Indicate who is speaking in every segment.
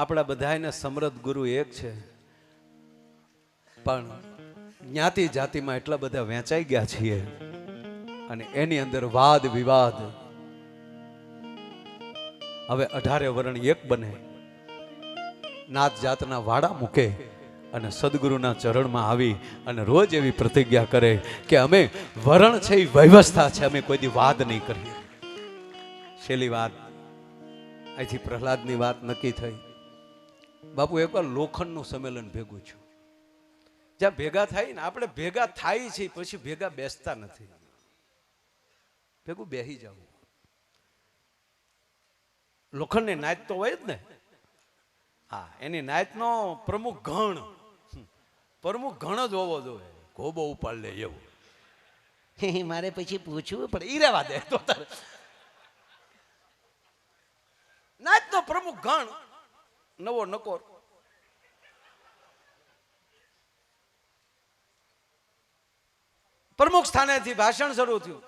Speaker 1: આપણા બધાને સમૃદ્ધ ગુરુ એક છે. પણ જ્ઞાતિ જાતિમાં એટલા બધા વેચાઈ ગયા છીએ અને એની અંદર વાદ વિવાદ. હવે અઢારે વર્ણ એક બને. નાત જાતના વાડા મૂકે અને સદગુરુના ચરણમાં આવી અને રોજ એવી પ્રતિજ્ઞા કરે કે અમે વરણ છે એ વ્યવસ્થા છે, અમે કોઈ વાદ નહીં કરીએ. છેલ્લી વાત, અહીંથી પ્રહલાદની વાત નક્કી થઈ. બાપુ એકવાર લોખંડનું સંમેલન ભેગું છું જ્યાં ભેગા થાય ને આપણે ભેગા થાય છે પછી ભેગા બેસતા નથી. ભેગું બેસી જવું. લોખંડની નાચ તો હોય જ ને. હા એની નાચનો પ્રમુખ ગણ પ્રમુખ ગણ જ હોવો જોઈએ. ગોબો ઉપાડ લે એવું.
Speaker 2: મારે પછી પૂછવું
Speaker 1: પણ ઈ રહેવા દે. તો નાચનો પ્રમુખ ગણ નવો નકોર પ્રમુખ સ્થાનેથી ભાષણ શરૂ થયું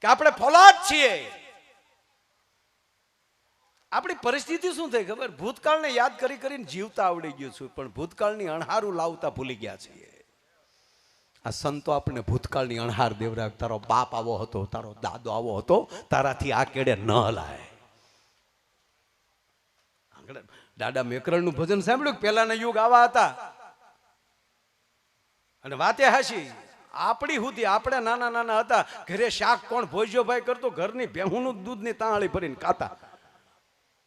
Speaker 1: કે આપણે ફોલાદ છીએ. આપણી પરિસ્થિતિ શું થઈ ખબર? ભૂતકાળને યાદ કરી કરીને જીવતા આવડી ગયું છું, પણ ભૂતકાળની અણહારું લાવતા ભૂલી ગયા છીએ. આ સંતો આપણને ભૂતકાળની અણહાર દેવરાય તારો બાપ આવો હતો, તારો દાદો આવો હતો, તારાથી આ કેડે ન આગળ દાદા મેકરણનું ભજન સાંભળ્યું પહેલાના યુગ આવા હતા? અને વાતે હાશી આપણી સુધી આપણે નાના નાના હતા. ઘરે શાક કોણ ભોજ્યો ભાઈ કરતો? ઘરની ભેહુંનું દૂધની તાંહળી ભરીને ખાતા.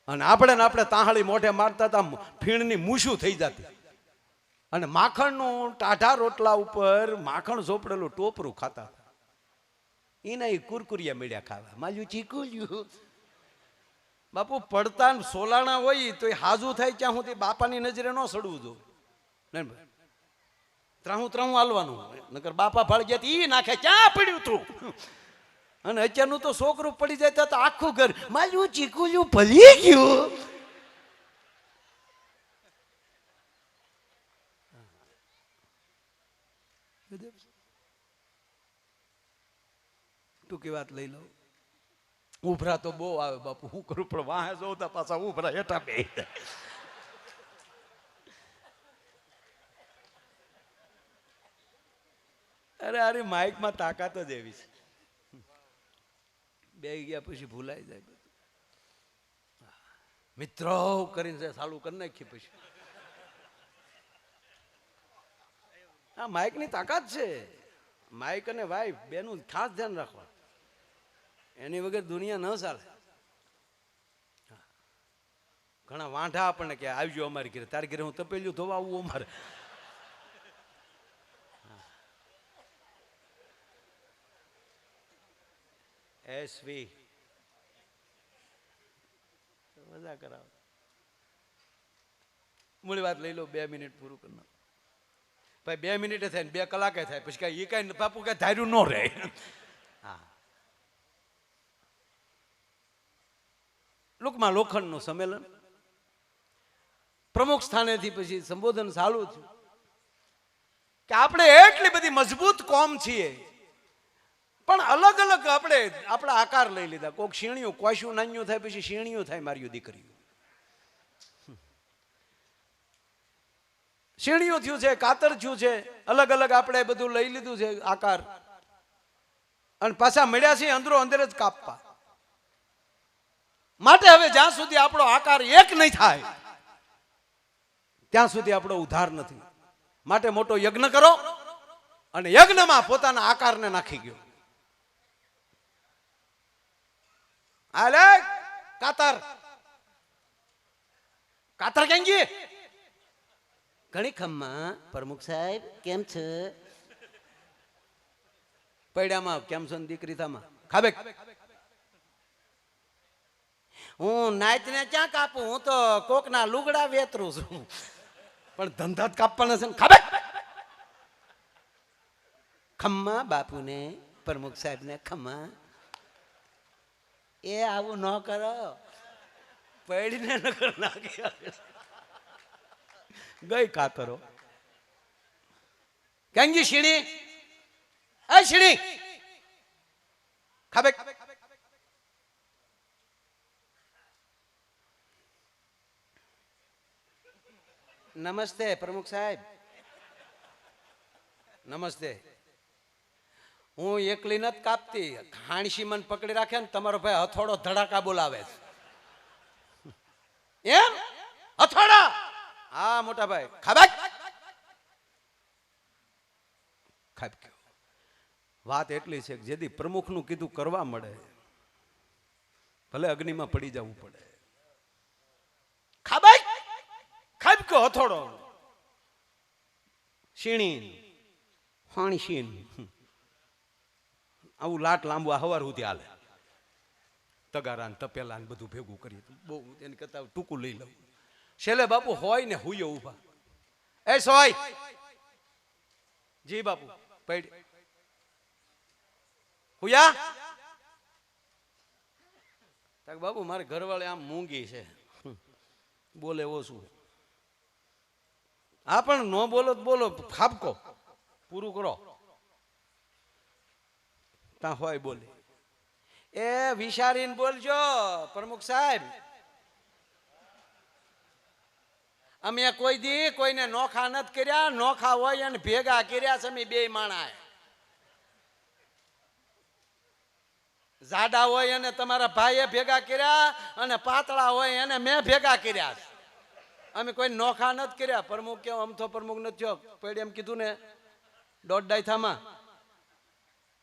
Speaker 1: અને આપણે ને આપણે તાંહળી મોઢે મારતા હતા. ફીણની મૂછું થઈ જતી. અને માખણનું ટાઢા રોટલા ઉપર માખણ ઝોપડેલું ટોપરું ખાતા એના એ કુરકુરિયા મળ્યા ખાવા. માલ્યું ચીકુલ્યું. બાપુ, પડતા સોલાણા હોય તો એ હાજુ થાય ત્યાં સુધી બાપાની નજરે ન સડવું જો. ત્રાહું ત્રાહું હાલવાનું. નકર બાપા ફાળ ગયા ઈ નાખે, ક્યાં પડ્યું તું? અને અત્યારનું તો છોકરું પડી જાય તો આખું ઘર માલ્યું, ચીકુલ્યું, ભલી ગયું. ટૂંકી વાત લઈ લઉં ઉભરા તો બહુ આવે બાપુ, હું કરું, પણ વાહે જોતા પાછા ઉભરા હેઠા બે અરે અરે માઇકમાં તાકાત જ એવી છે. બે ગયા પછી ભૂલાઈ જાય બધું. મિત્રો, કરીને છે સાલું કરી નાખી પછી. હા માઇકની તાકાત છે. માઇક અને વાઇફ બેનું ખાસ ધ્યાન રાખવા એની વગર દુનિયા ન ચાલે. ઘણા વાંઢા આપણને કે આવજો અમારી ઘરે, તારી ઘરે હું તપેલું ધોવા આવું અમારે. એસવી મજા કરાવો. મૂળ વાત લઈ લો, બે મિનિટ પૂરું કરી ભાઈ, બે મિનિટે થાય ને બે કલાકે થાય. પછી કાંઈ એ કાંઈ બાપુ કાંઈ ધાર્યું ન રહે. હા. લોકમાં લોખંડનું સંમેલન. પ્રમુખ સ્થાનેથી પછી સંબોધન ચાલુ થયું કે આપણે એટલી બધી મજબૂત કોમ છીએ. પણ અલગ અલગ આપણે આપણા આકાર લઈ લીધા. કોક શીણિયું કોશું નાન્યું થાય, પછી શીણિયું થાય મારી દીકરીઓ. શીણિયું થયું છે, કાતર થયું છે, અલગ અલગ આપણે બધું લઈ લીધું છે આકાર. અને પાછા મળ્યા છે અંદરો અંદર જ કાપવા. માટે હવે જ્યાં સુધી આપણો આકાર એક નહીં થાય ત્યાં સુધી આપણો ઉધાર નથી. માટે મોટો યજ્ઞ કરો અને યજ્ઞમાં પોતાના આકારને નાખી ગયો. આલે કાતર. કાતર કેમ ગઈ?
Speaker 2: ઘણી ખમ્મા પ્રમુખ સાહેબ કેમ છે?
Speaker 1: પૈડામાં કેમ છો દીકરી થામાં ખાબે
Speaker 2: હું નાચને ક્યાં કાપું? હું તો કોકના લુગડા વેતરું છું.
Speaker 1: પણ ધંધા જ કાપવાના છે ને ખાબે
Speaker 2: ખમ્મા બાપુને, પ્રમુખ સાહેબને ખમ્મા. એ આવું ન કરો.
Speaker 1: પડીને નગર નાખી ગઈ કાતરો કેંગી શીણી. એ શીણી. ખાબે
Speaker 2: નમસ્તે, પ્રમુખ સાહેબ.
Speaker 1: નમસ્તે.
Speaker 2: હું એકલી નથી કાપતી. ખાણસી મન પકડી રાખે ને તમારો ભાઈ હથોડો ધડાકા બોલાવે છે. એમ? હથોડા?
Speaker 1: હા, મોટા ભાઈ.
Speaker 2: ખબર
Speaker 1: ખાપ વાત એટલી છે કે જેથી પ્રમુખનું કીધું કરવા મળે. ભલે અગ્નિમાં પડી જવું પડે
Speaker 2: ખબર
Speaker 1: ગયો હથોડો. શીણી ફાણીશીન આવું લાટ લાંબુ આ હવાર સુધી હાલે. તગારા ને તપેલા ને બધું ભેગું કરીએ. બહુ એની કરતા ટૂંકું લઈ લઉં. છેલ્લે બાપુ હોય ને હુયો ઊભા. એ સોય! જી બાપુ, પૈડ. હુયા? બાપુ, મારે ઘરવાળે આમ મૂંગી છે. બોલે ઓછું. હા પણ ન બોલો બોલો ખાપકો પૂરું કરો. તા હોય બોલે.
Speaker 2: એ વિચારીને બોલજો, પ્રમુખ સાહેબ. અમે કોઈ દી કોઈને નોખા નથી કર્યા, નોખા હોય અને ભેગા કર્યા છે અમે બે માણા જાડા હોય અને તમારા ભાઈએ ભેગા કર્યા અને પાતળા હોય એને મેં ભેગા કર્યા છે. અમે કોઈ નોખા નથી કર્યા. પ્રમુખ કેવો અમથો પ્રમુખ નથી થયો પેડી એમ કીધું ને, દોઢ ડાયથામાં.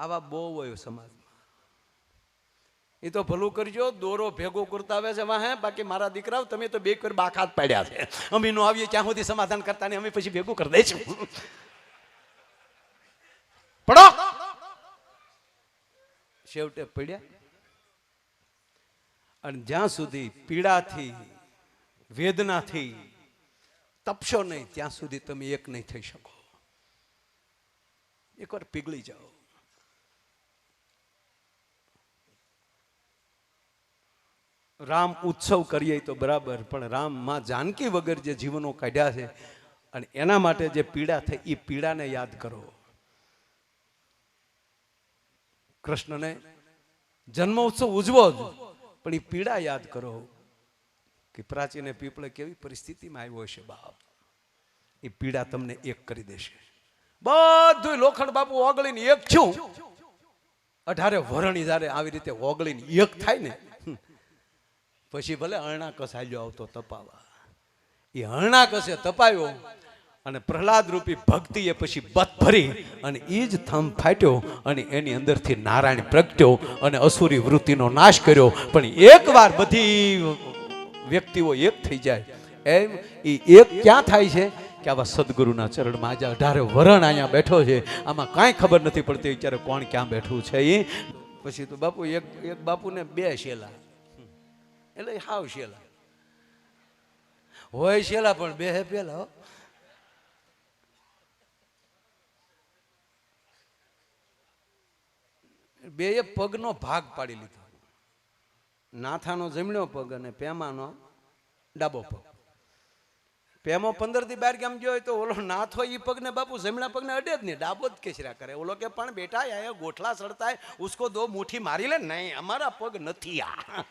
Speaker 1: આવા બહુ હોય સમાજમાં. એ તો ભલું કરજો, દોરો ભેગો કરતા આવે છે વાહે બાકી મારા દીકરાઓ, તમે તો બે કરી બાકાત પાડ્યા છે. અમે નો આવીએ ત્યાં સુધી સમાધાન કરતા નહીં, અમે પછી ભેગું કરી દઈશું. પડો! છેવટે પડ્યા. અને જ્યાં સુધી પીડાથી વેદનાથી તપશો નહીં, ત્યાં સુધી તમે એક નહીં થઈ શકો. એકવાર પીગળી જાઓ. રામ ઉત્સવ કરીએ તો બરાબર, પણ રામમાં જાનકી વગર જે જીવનો કાઢ્યા છે અને એના માટે જે પીડા થઈ એ પીડાને યાદ કરો. કૃષ્ણને જન્મોત્સવ ઉજવો જ, પણ એ પીડા યાદ કરો. કે પ્રાચીને પીપળે કેવી પરિસ્થિતિમાં આવ્યો છે બાપ? એ પીડા તમને એક કરી દેશે. બધું લોખંડ બાપુ ઓગળીને એક છું અઢારે વરણી જ્યારે આવી રીતે ઓગળીને એક થાય ને પછી ભલે હરણા કસાયો આવતો તપાવા એ હરણા કસે તપાયો અને પ્રહલાદ રૂપી ભક્તિએ પછી બત ભરી અને એ જ થંભ ફાટ્યો અને એની અંદરથી નારાયણ પ્રગટ્યો અને અસુરી વૃત્તિનો નાશ કર્યો. પણ એકવાર બધી વ્યક્તિઓ એક થઈ જાય. એમ એ એક ક્યાં થાય છે? કે આવા સદગુરુના ચરણમાં આજે અઢારે વરણ અહીંયા બેઠો છે. આમાં કાંઈ ખબર નથી પડતી અત્યારે કોણ ક્યાં બેઠું છે એ પછી તો બાપુ એક એક બાપુને બે શેલા. એટલે હાવ શેલા. હોય શેલા પણ બે હે પેલા બે પગનો ભાગ પાડી લીધો. નાથાનો જમણો પગ અને પેમાનો ડાબો પગ. પેમો પંદરથી બાર ગામ ગયો તો ઓલો નાથો એ પગને બાપુ જમણા પગને અડે જ નહીં, ડાબો જ કેસરા કરે. ઓલો કે, પણ બેટા આ ગોઠલા સડતા ઉસકો દો મુઠી મારી લે. નહીં, અમારા પગ નથી આ.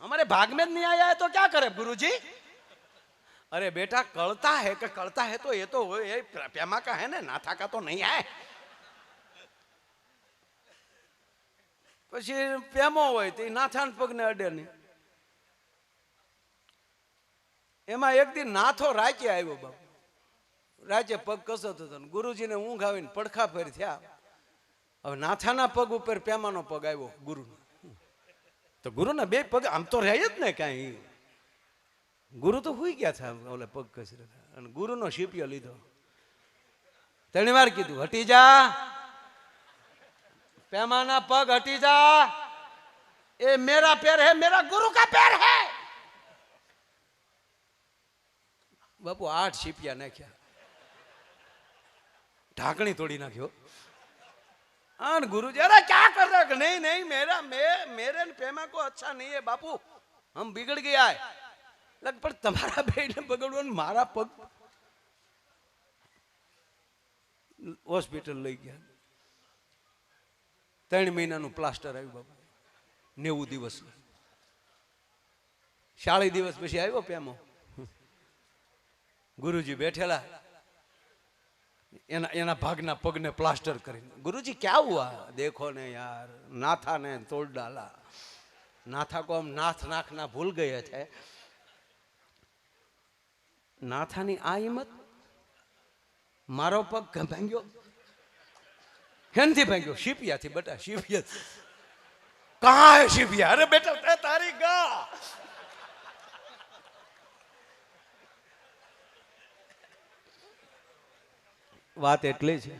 Speaker 1: અમારે ભાગમે જ નહીં આયા તો ક્યાં કરે ગુરુજી? અરે બેટા, કળતા હે કે કળતા હે તો એ તો એ પેમા કા હે ને નાથા કા તો નહીં આય પછી પેમો હોય તો નાથાન પગને અડે નહીં. એમાં એક દી નાથો રાચે આવ્યો બાપુ. રાચે પગ કસો થતો ગુરુજીને ઊંઘ આવીને પડખા ફેર થયા. હવે નાથાના પગ ઉપર પેમાનો પગ આવ્યો ગુરુનો. તો ગુરુના બે પગ આમ તો રહે જ ને કાંઈ. ગુરુ તો હુઈ ગયા હતા ઓલે પગ કસરે અને ગુરુનો શીપિયો લીધો. ત્રણ વાર કીધું હટી જા
Speaker 2: पैमाना पग हटी जा ये मेरा पैर है मेरा गुरु का पैर है
Speaker 1: બાપુ આઠ શીપિયા નાખ્યા ઢાંકણી તોડી નાખ્યો हाँ गुरु जी अरे क्या कर रहे हो नहीं नहीं मेरा मैं मेरे न पेमा को अच्छा नहीं है बापू हम बिगड़ गया है लग पर તમારા બેને બગડવાનું મારા પગ હોસ્પિટલ લઈ ગયા ત્રણ મહિનાનું પ્લાસ્ટર આવ્યું બાબા નેવું દિવસ. શાળી દિવસ પછી આવ્યો પેમો
Speaker 2: ગુરુજી બેઠેલા. એના એના ભાગના પગને પ્લાસ્ટર કરીને. ગુરુજી, ક્યાં હુઆ દેખો ને યાર નાથા ને તોડ ડાલા નાથા કો આમ નાથ નાખના ભૂલ ગયે છે. નાથાની આ હિંમત? મારો પગ ભાંગ્યો હેનથી ભાંગ્યો શિપિયાથી બેટા શિપિયા કા શિપિયા? અરે બેટા તારી ગા. વાત એટલી છે.